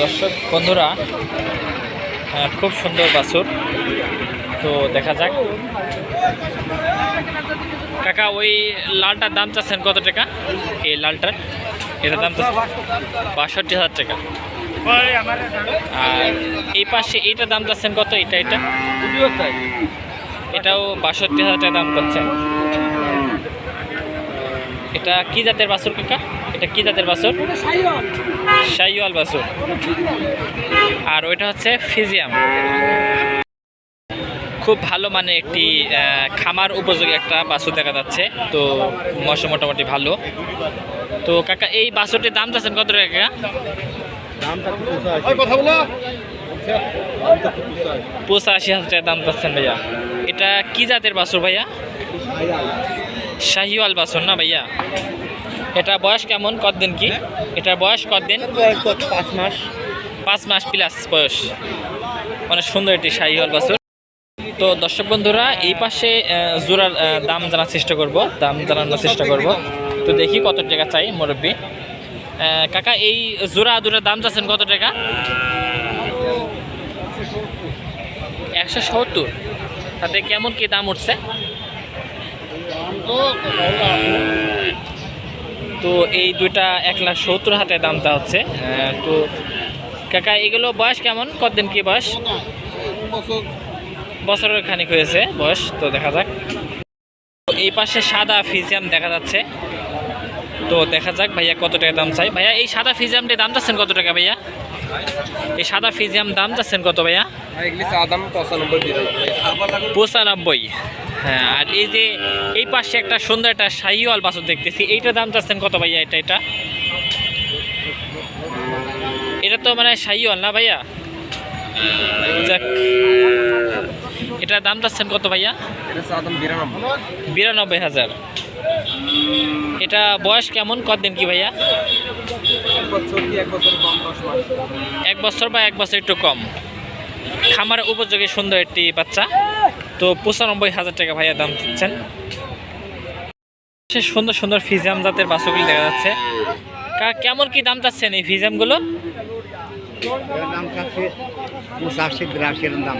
দর্শক, বন্ধুরা খুব সুন্দর বাছুর। তো দেখা যাক। কাকা, ওই লালটার দাম চাচ্ছেন কত টাকা? এই লালটার, এটার দাম বাষট্টি হাজার টাকা। আর এই পাশে এইটার দাম চাচ্ছেন কত? এটা এটা এটাও বাষট্টি হাজার টাকা দাম চাচ্ছেন। এটা কি জাতের বাছুর, কাকা? এটা কি জাতের বাছুর? শাইওয়াল বাছুর। আর ওইটা হচ্ছে ফিজিয়াম। খুব ভালো মানে একটি খামার উপযোগী একটা বাছুর দেখা যাচ্ছে। তো মশা মোটামুটি ভালো। তো কাকা, এই বাছুরটির দাম চাচ্ছেন কত টাকা কাকা? পঁচাশি হাজার টাকা দাম চাচ্ছেন ভাইয়া। এটা কি জাতের বাছুর ভাইয়া? শাহিওয়াল বাছুর না ভাইয়া? এটা বয়স কেমন? কতদিন কি? এটার বয়স কতদিন? পাঁচ মাস। পাঁচ মাস প্লাস বয়স। অনেক সুন্দর একটি শাহিওয়াল বাছুর। তো দর্শক বন্ধুরা এই পাশে জোড়ার দাম জানার চেষ্টা করব। দাম জানানোর চেষ্টা করব। তো দেখি কত টাকা চাই মুরব্বী। কাকা এই জোড়া দুটার দাম চাচ্ছেন কত টাকা? একশো সত্তর। তাতে কেমন কি দাম উঠছে? তো এই দুইটা এক লাখ সত্তর হাতে দামটা হচ্ছে। তো কাকা এগুলো বয়স কেমন? কতদিন কি বয়স? বছরের খানিক হয়েছে বয়স তো দেখা যাক। এই পাশে সাদা ফিজিয়াম দেখা যাচ্ছে। তো দেখা যাক ভাইয়া কত টাকা দাম চাই। ভাইয়া এই সাদা ফিজিয়ামটির দাম চাচ্ছেন কত টাকা ভাইয়া? এই সাদা ফিজিয়াম দাম চাচ্ছেন কত ভাইয়া? পঁচানব্বই। হ্যাঁ আর এই যে এই পাশে একটা সুন্দর একটা শাহিওয়াল বাছুর দেখতেছি। এইটার দাম চাচ্ছেন কত ভাইয়া এটা এটা? এটা তো মানে শাহিওয়াল না ভাইয়া? যাক এটার দাম চাচ্ছেন কত ভাইয়া? বিরানব্বই। হাজার। এটা বয়স কেমন? কতদিন কি ভাইয়া? এক বছর বা এক বছর একটু কম। খামার উপযোগী সুন্দর একটি বাচ্চা। তো পঁচানব্বই হাজার টাকা ভাইয়া দাম দিচ্ছেন। সুন্দর সুন্দর ফিজাম জাতের বাসগুলি দেখা যাচ্ছে। কেমন কি দাম চাচ্ছেন এই ফিজামগুলো পঁচাশি বিরাশি দাম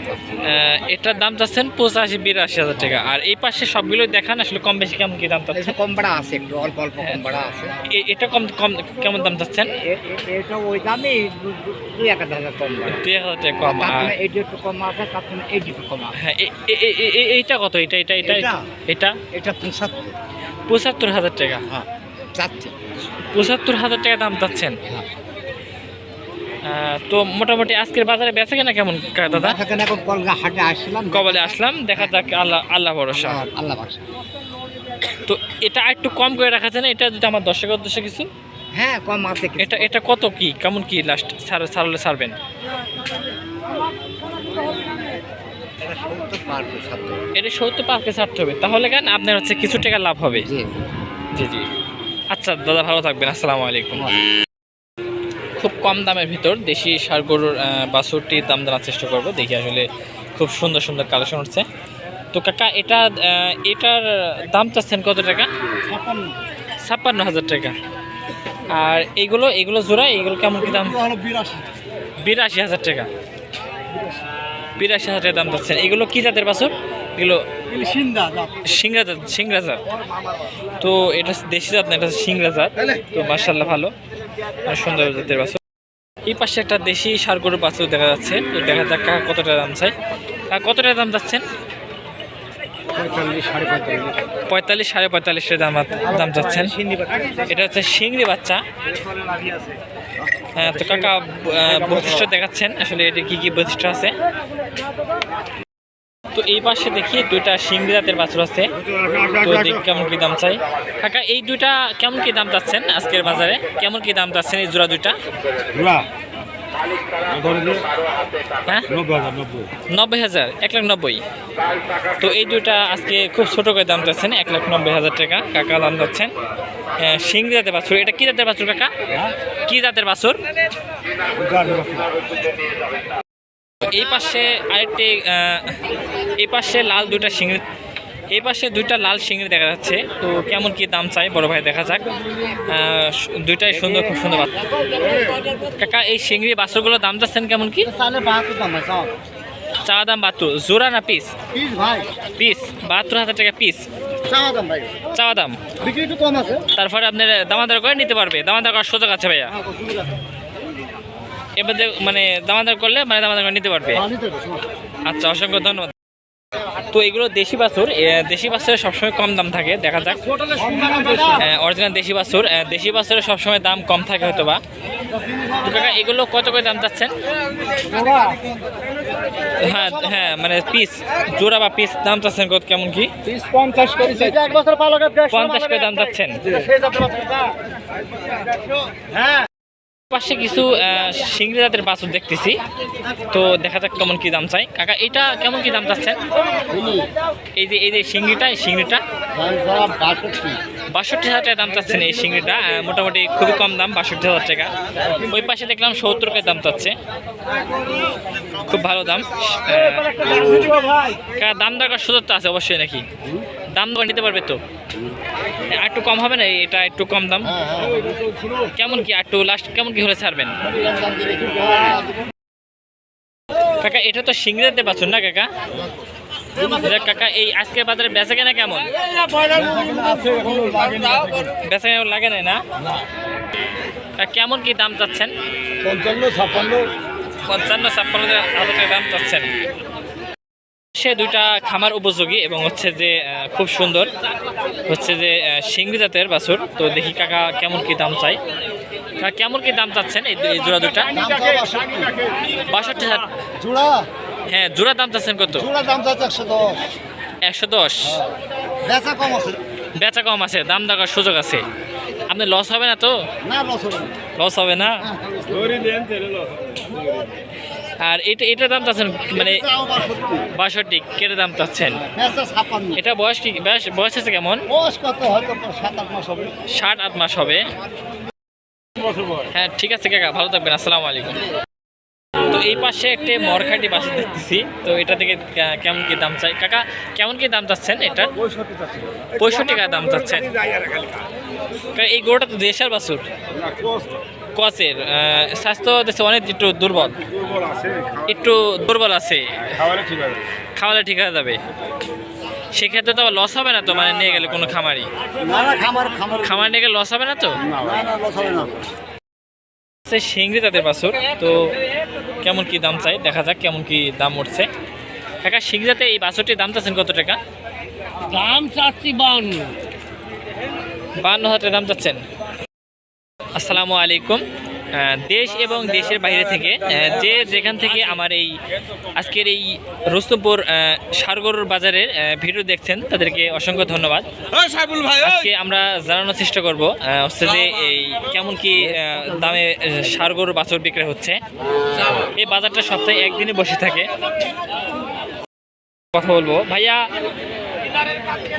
এটার দাম চাচ্ছেন পঁচাশি বিরাশি হাজার টাকা। আর এই পাশে সবগুলো দেখান আসলে কম বেশি কেমন কি দাম চাচ্ছেন? কম ভাড়া আছে একটু অল্প অল্প কম ভাড়া আছে। এ- এটা কম কম কেমন দাম চাচ্ছেন? এটা ওই দামই দুই এক হাজার কম দুই হাজার কম জন্য এইটা একটু কম আছে তার জন্য এইটা একটু কম হ্যাঁ এইটা কত? এটা এটা এটা? এটা? এটা পঁচাত্তর। পঁচাত্তর হাজার টাকা। হ্যাঁ চাচ্ছে। পঁচাত্তর হাজার টাকা দাম চাচ্ছেন? হ্যাঁ। তো মোটামুটি আজকের বাজারে বেচে কেনা কেমন দাদা? হাটে আসছিলাম কবলে আসলাম দেখা যাক আল্লাহ আল্লাহ ভরসা। আল্লাহ- তো এটা একটু কম করে রাখা যায় না? এটা যদি আমার দর্শকের উদ্দেশ্যে কিছু? হ্যাঁ কম আছে এটা এটা কত কি? কেমন কি লাস্ট ছাড়লে ছাড়বেন? এটা সত্তর পারবে এটা সত্তর পাঁচকে ছাড়তে হবে। তাহলে কেন? আপনার হচ্ছে কিছু টাকা লাভ হবে। জি। জি জি। আচ্ছা দাদা ভালো থাকবেন। আসসালামু আলাইকুম। খুব কম দামের ভিতর দেশি সার গরুর বাছুরটির দাম জানার চেষ্টা করব। দেখি আসলে খুব সুন্দর সুন্দর কালেকশন হচ্ছে। তো কাকা এটা এটার দাম চাচ্ছেন কত টাকা? ছাপ্পান্ন হাজার টাকা। আর এগুলো এগুলো জোড়া এগুলো কেমন কি দাম? বিরাশি। হাজার টাকা। বিরাশি হাজার টাকা দাম চাচ্ছেন। এগুলো কি জাতের বাছুর? এগুলো সিংরা জাত। সিংরা জাত তো এটা দেশি জাত না এটা সিংরা জাত। তো মার্শাল্লাহ ভালো। সুন্দর জাতের বাছুর এই পাশে একটা দেশি সার গরুর বাছুর দেখা যাচ্ছে। দেখা যাক কাকা কত দাম চাই কাকা কত টাকা দাম যাচ্ছেন? পঁয়তাল্লিশ সাড়ে পঁয়তাল্লিশ পঁয়তাল্লিশ সাড়ে পঁয়তাল্লিশ টাকা দাম দাম চাচ্ছেন এটা হচ্ছে সিংড়ি বাচ্চা। হ্যাঁ তো কাকা বৈশিষ্ট্য দেখাচ্ছেন। আসলে এটা কি কি বৈশিষ্ট্য আছে? তো এই পাশে দেখি দুইটা সিংড়ি জাতের বাছুর আছে। তো কেমন কি দাম চাই? কাকা এই দুইটা কেমন কি দাম চাচ্ছেন আজকের বাজারে? কেমন কি দাম চাচ্ছেন এই জোড়া দুইটা? হ্যাঁ? নব্বই হাজার এক লাখ নব্বই। তো এই দুইটা আজকে খুব ছোট করে দাম চাচ্ছেন এক লাখ নব্বই হাজার টাকা। কাকা দাম সিংড়ি জাতের বাছুর। এটা কি জাতের বাছুর কাকা? কি জাতের বাছুর। এই পাশে আরেকটি এই পাশে লাল দুইটা সিংড়ি এই পাশে দুইটা লাল শিঙড়ি দেখা যাচ্ছে। তো কেমন কি দাম চাই? বড় ভাই দেখা যাক। দুইটাই সুন্দর খুব সুন্দর বাচ্চা। কাকা এই শিঙড়ি বাছুরগুলোর দাম যাচ্ছেন কেমন কি? বাহাত্তর দাম বাহাত্তর। জোড়া না পিস পিস বাহাত্তর হাজার টাকা পিস চাওয়া দাম। তারপরে আপনার দামাদার করে নিতে পারবে। দামাদার করার সুযোগ আছে ভাইয়া। হ্যাঁ। এবার মানে দামাদার করলে মানে দামাদার করে নিতে পারবে। হ্যাঁ। আচ্ছা অসংখ্য ধন্যবাদ। তো এগুলো দেশি বাছুর দেশি বাছুরের সবসময় কম দাম থাকে দেখা যাক। অরিজিনাল দেশি বাছুর দেশি বাছুরের সবসময় দাম কম থাকে হয়তো বা তো কাকা এগুলো কত করে দাম চাচ্ছেন? হ্যাঁ হ্যাঁ মানে পিস জোড়া বা পিস দাম চাচ্ছেন কত কেমন কি? পঞ্চাশ করে বছর দাম চাচ্ছেন। হ্যাঁ। পাশে কিছু সিংড়ি জাতের বাছুর দেখতেছি। তো দেখা যাক কেমন কি দাম চাই। কাকা, এটা কেমন কি দাম চাচ্ছেন? এই যে এই যে সিংড়িটা এই বাষট্টি হাজার টাকা দাম চাচ্ছেন এই সিংড়িটা মোটামুটি খুবই কম দাম, বাষট্টি হাজার টাকা। ওই পাশে দেখলাম সত্তর টাকা দাম চাচ্ছে। খুব ভালো দাম। দাম দরকার সুযোগ তো আছে অবশ্যই নাকি? দাম দর নিতে পারবে তো? আর একটু কম হবে না? এটা একটু কম দাম। কেমন কি? একটু লাস্ট কেমন কি হলে ছাড়বেন? কাকা এটা তো সিংড়াতে পাচ্ছেন না কাকা? কাকা এই আজকের বাজারে বেচা কেনা কেমন? বেচা কেনা লাগে না? কেমন কি দাম চাচ্ছেন? পঞ্চান্ন ছাপ্পান্ন। পঞ্চান্ন ছাপ্পান্ন হাজার দাম চাচ্ছেন। সে দুইটা খামার উপযোগী এবং হচ্ছে যে খুব সুন্দর। হচ্ছে যে সিংড়ি জাতের বাছুর। তো দেখি কাকা কেমন কি দাম চাই কাকা কেমন কি দাম চাচ্ছেন এই জোড়া দুটা বাষট্টি হাজার। জোড়া? হ্যাঁ জোড়া দাম চাচ্ছেন কত? জোড়া দাম যাচ্ছে একশো দশ। একশো দশ। বেচা কম আছে। বেচা কম আছে দাম দেওয়ার সুযোগ আছে। আপনার লস হবে না তো? না লস হবে লস হবে না? আর এটা এটার দাম চাচ্ছেন মানে বাষট্টি। কেটে দাম চাচ্ছেন? এটা বয়স কি বয়স বয়স আছে কেমন? ষাট আট মাস হবে। হ্যাঁ ঠিক আছে কাকা ভালো থাকবেন আসসালামু আলাইকুম। তো এই পাশে একটা মরখাটি বাসে দেখতেছি তো এটা থেকে কেমন কি দাম চাই? কাকা কেমন কি দাম চাচ্ছেন এটা? পঁয়ষট্টি টাকা দাম চাচ্ছেন। এই গরুটা তো দেশের বাছুর। কচের স্বাস্থ্য দেশে অনেক একটু দুর্বল। একটু দুর্বল আছে। খাওয়ালে ঠিক হয়ে যাবে। সেক্ষেত্রে তো আবার লস হবে না তো? মানে নিয়ে গেলে কোনো খামারি না না খামার নিয়ে গেলে লস হবে না তো? না না লস হবে না। সে সিংড়ি তাদের বাছুর। তো কেমন কি দাম চাই? দেখা যাক কেমন কি দাম উঠছে। কাকা সিংড়িতে এই বাছুরটির দাম চাচ্ছেন কত টাকা? দাম চাচ্ছি বাউন্ন বান্ন হাজার দাম চাচ্ছেন। আসসালামু আলাইকুম। দেশ এবং দেশের বাইরে থেকে যে যেখান থেকে আমার এই আজকের এই রুস্তমপুর সারগরুর বাজারের ভিডিও দেখছেন তাদেরকে অসংখ্য ধন্যবাদ। আজকে আমরা জানানোর চেষ্টা করব হচ্ছে যে এই কেমন কি দামে ষাঁড় গরুর বিক্রি হচ্ছে। এই বাজারটা সপ্তাহে একদিনই বসে থাকে। কথা বলব। ভাইয়া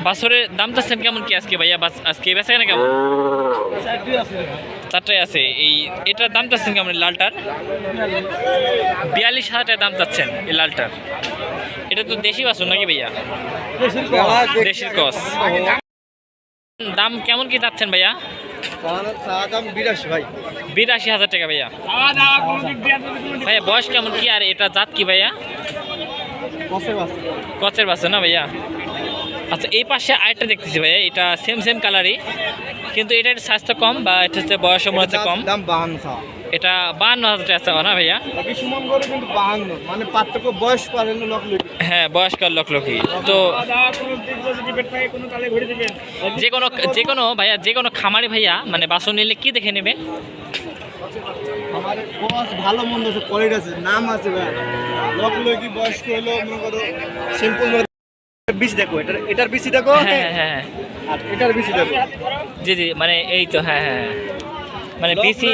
বাছরের দাম চাচ্ছেন কেমন কি আজকে ভাইয়া? বাস- আজকে বেচা কেনা কেমন? চারটায় আছে। এই এটার দাম চাচ্ছেন কেমন লালটার? বিয়াল্লিশ হাজার দাম চাচ্ছেন এই লালটার। এটা তো দেশি বাছুর নাকি ভাইয়া? দেশির কস। দাম কেমন কি চাচ্ছেন ভাইয়া? বিরাশি হাজার টাকা ভাইয়া। ভাইয়া বয়স কেমন কি? আর এটা জাত কি ভাইয়া? কচের বাচ্চা না ভাইয়া? আচ্ছা এই পাশে আরেকটা দেখতেছি ভাইয়া এটা সেম সেম কালারই কিন্তু এটার স্বাস্থ্য কম বা এটা হচ্ছে বয়স মনে হচ্ছে কম। দাম বাহান্ন এটা বান্ন হাজার টাকা চাওয়া না ভাইয়া? কিন্তু বাহান্ন মানে পার্থক্য বয়স হ্যাঁ বয়স্কার লোক লোকই। তো যে কোনো যে কোনো ভাইয়া যে কোনো খামারি ভাইয়া মানে বাসন নিলে কি দেখে নেবে? ভালো মন্দ আছে কোয়ালিটি আছে নাম আছে ভাই। লোক লোকি বয়স্ক হলো মনে করো সিম্পল বিসি দেখো এটার এটার বিসি দেখো? হ্যাঁ হ্যাঁ হ্যাঁ আর এটার বিসি দেখো। জি জি মানে এই তো হ্যাঁ হ্যাঁ মানে বিসি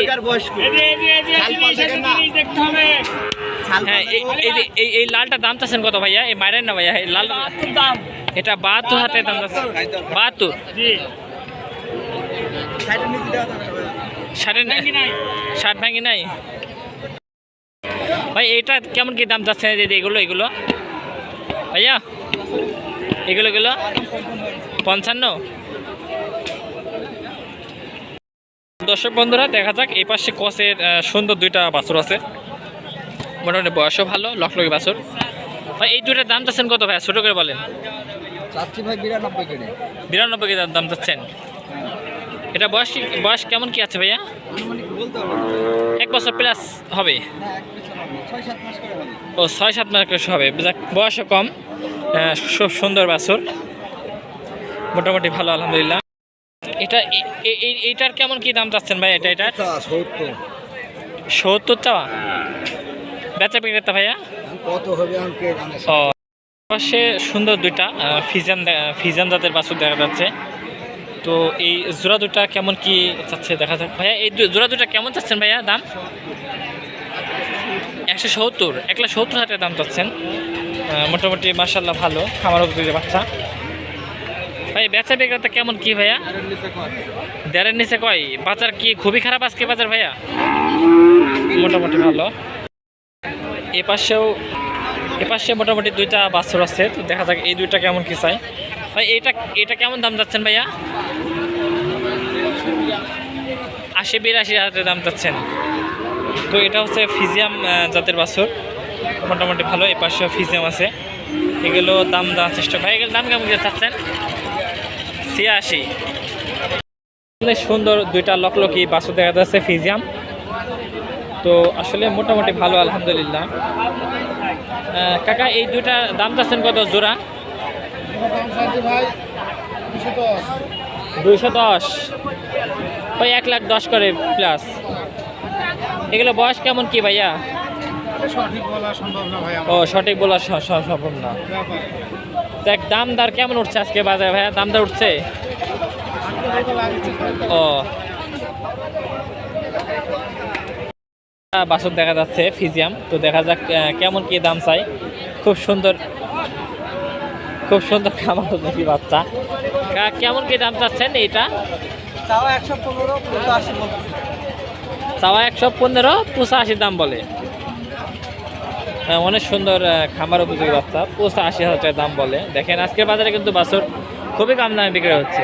হ্যাঁ এই এই যে এই এই লালটার দাম চাচ্ছেন কত ভাইয়া? এই মাইরেন না ভাইয়া? এই লাল এটা বাহাত্তর হাজার দাম চাচ্ছেন বাহাত্তর। ষাটের ষাট ভাঙি নাই? ভাই এটা কেমন কি দাম চাচ্ছেন এগুলো এগুলো। ভাইয়া? এগুলো গুলো পঞ্চান্ন। দর্শক বন্ধুরা দেখা যাক এই পাশে কসের সুন্দর দুইটা বাছুর আছে। মোটামুটি বয়সও ভালো লক্ষলকি বাছুর। ভাই এই দুইটার দাম চাচ্ছেন কত ভাই ছোট করে বলেন। চাচ্ছি ভাই বিরানব্বই বিরানব্বই কি দাম চাচ্ছেন। এটা বয়স বয়স কেমন কি আছে ভাইয়া। এক বছর প্লাস হবে। ও ছয় সাত মাস করে হবে। বয়সও কম। আহ, খুব সুন্দর বাছুর। মোটামুটি ভালো আলহামদুলিল্লাহ। এটা এইটার কেমন কি দাম চাচ্ছেন ভাই এটা এটা সত্তর। চাওয়া? বেচা বিক্রেতা ভাইয়া? কত হবে আমি ও পাশে সুন্দর দুইটা ফিজান ফিজান জাতের বাছুর দেখা যাচ্ছে। তো এই জোড়া দুটা কেমন কি চাচ্ছে দেখা যাক। ভাইয়া এই জোড়া দুটা কেমন চাচ্ছেন ভাইয়া দাম? একশো সত্তর এক লাখ সত্তর হাজার দাম চাচ্ছেন। মোটামুটি মার্শাল্লাহ ভালো, খামার উপযোগী বাচ্চা। ভাই, বেচা বিক্রেতা কেমন কি ভাইয়া? দেড়ের নিচে কয়? বাজার কি খুবই খারাপ আজকে বাজার ভাইয়া? মোটামুটি ভালো। এ পাশেও, এ পাশে মোটামুটি দুইটা বাছর আছে, তো দেখা যাক এই দুইটা কেমন কি চাই ভাই এটা এটা কেমন দাম যাচ্ছেন ভাইয়া? আশি বিরাশি হাজারের দাম যাচ্ছেন তো এটা হচ্ছে ফিজিয়াম জাতের বাছর। মোটামুটি ভালো, এই পাশেও ফিজিয়াম আছে। এগুলো দাম দেওয়ার চেষ্টা ভাই এগুলো দাম কেমন কি চাচ্ছেন? ছিয়াশি। সুন্দর দুইটা লকলকি বাছর দেখা যাচ্ছে ফিজিয়াম। তো আসলে মোটামুটি ভালো, আলহামদুলিল্লাহ। কাকা, এই দুইটা দাম চাচ্ছেন কত জোড়া? দুইশো দশ। ওই এক লাখ দশ করে প্লাস এগুলো বয়স কেমন কি ভাইয়া? সঠিক বলা সম্ভব না ও সঠিক বলা সম্ভব না দেখ দাম দর কেমন উঠছে আজকে বাজারে ভাইয়া? দাম দর উঠছে? ও। বাসক দেখা যাচ্ছে ফিজিয়াম। তো দেখা যাক কেমন কি দাম চাই। খুব সুন্দর খুব সুন্দর খামার নাকি বাচ্চা। কা- কেমন কি দাম চাচ্ছেন এইটা? তাও একশো পনেরো পঁচাশি চাওয়া একশো পনেরো পঁচাশি দাম বলে। হ্যাঁ, অনেক সুন্দর খামার উপযোগী বাচ্চা পঁচাশি হাজার দাম বলে। দেখেন আজকের বাজারে কিন্তু বাছর খুবই কম দামে বিক্রি হচ্ছে।